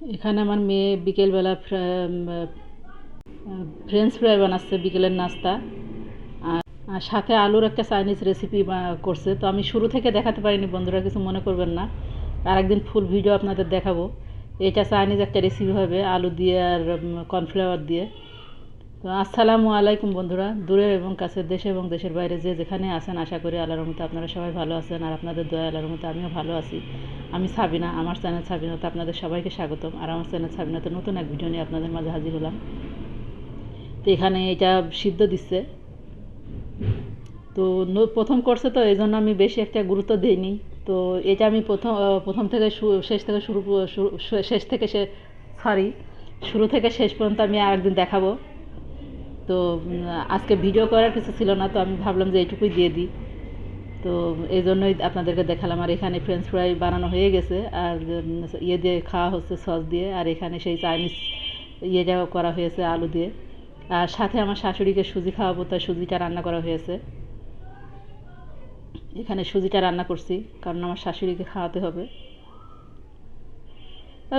এখানে আমার মেয়ে বিকেলবেলা ফ্রেঞ্চ ফ্রাই বানাচ্ছে বিকেলের নাস্তা। আর সাথে আলুর একটা চাইনিজ রেসিপি করছে। তো আমি শুরু থেকে দেখাতে পারিনি, বন্ধুরা, কিছু মনে করবেন না। আর একদিন ফুল ভিডিও আপনাদের দেখাবো। এটা চাইনিজ একটা রেসিপি হবে, আলু দিয়ে আর কর্নফ্লাওয়ার দিয়ে। তো আসসালামু আলাইকুম, বন্ধুরা। দূরের এবং কাছের দেশে এবং দেশের বাইরে যে যেখানে আছেন, আশা করি আল্লাহর রহমতে আপনারা সবাই ভালো আছেন। আর আপনাদের দয়া, আল্লাহর রহমতে আমিও ভালো আছি। আমি সাবিনা, আমার চ্যানেল সাবিনাতে আপনাদের সবাইকে স্বাগতম আর আমার চ্যানেল সাবিনাতে নতুন এক ভিডিও নিয়ে আপনাদের মাঝে হাজির হলাম। তো এখানে এটা সিদ্ধ দিচ্ছে। তো প্রথম করছে তো এই জন্য আমি বেশি একটা গুরুত্ব দিইনি। তো এটা আমি প্রথম প্রথম থেকে শেষ থেকে শুরু শেষ থেকে সে সরি শুরু থেকে শেষ পর্যন্ত আমি আরেকদিন দেখাবো। তো আজকে ভিডিও করার কিছু ছিল না, তো আমি ভাবলাম যে এইটুকুই দিয়ে দিই। তো এই জন্যই আপনাদেরকে দেখালাম, আর এখানে ফ্রেঞ্চ ফ্রাই বানানো হয়ে গেছে, আর ইয়ে দিয়ে খাওয়া হচ্ছে সস দিয়ে, আর এখানে সেই চাইনিজ ইয়েটা করা হয়েছে আলু দিয়ে। আর সাথে আমার শাশুড়িকে সুজি খাওয়াবো, তাই সুজিটা রান্না করা হয়েছে। এখানে সুজিটা রান্না করছি, কারণ আমার শাশুড়িকে খাওয়াতে হবে।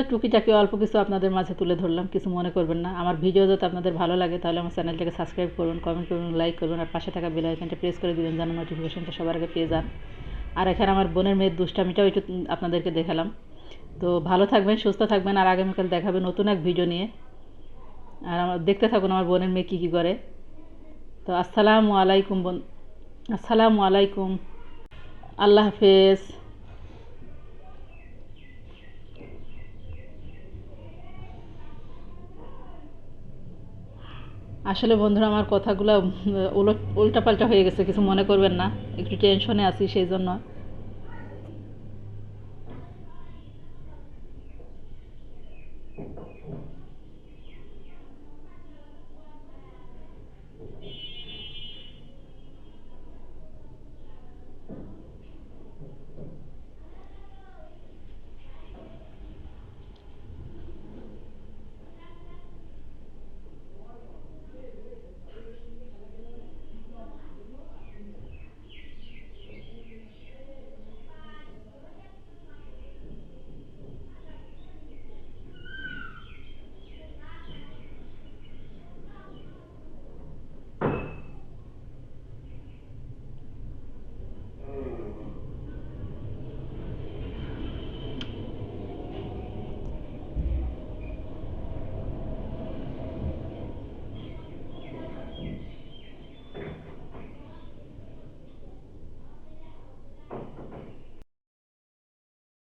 টুকিটাকি অল্প কিছু আপনাদের মাঝে তুলে ধরলাম, কিছু মনে করবেন না। আমার ভিডিও যদি আপনাদের ভালো লাগে, তাহলে আমার চ্যানেলটাকে সাবস্ক্রাইব করবেন কমেন্ট করবেন লাইক করবেন আর পাশে থাকা বেল আইকনটা প্রেস করে দিবেন যেন নোটিফিকেশনটা সবার আগে পেয়ে যান। আর এখানে আমার বোনের মেয়ের দুষ্টামিটাও একটু আপনাদেরকে দেখালাম। তো ভালো থাকবেন, সুস্থ থাকবেন, আর আগামীকাল দেখাবে নতুন এক ভিডিও নিয়ে। আর আমার, দেখতে থাকুন আমার বোনের মেয়ে কী কী করে। তো আসসালামু আলাইকুম বোন, আসসালামু আলাইকুম। আল্লাহ হাফেজ। আসলে বন্ধুরা, আমার কথাগুলো উল্টাপাল্টা হয়ে গেছে, কিছু মনে করবেন না। একটু টেনশনে আছি সেই জন্য।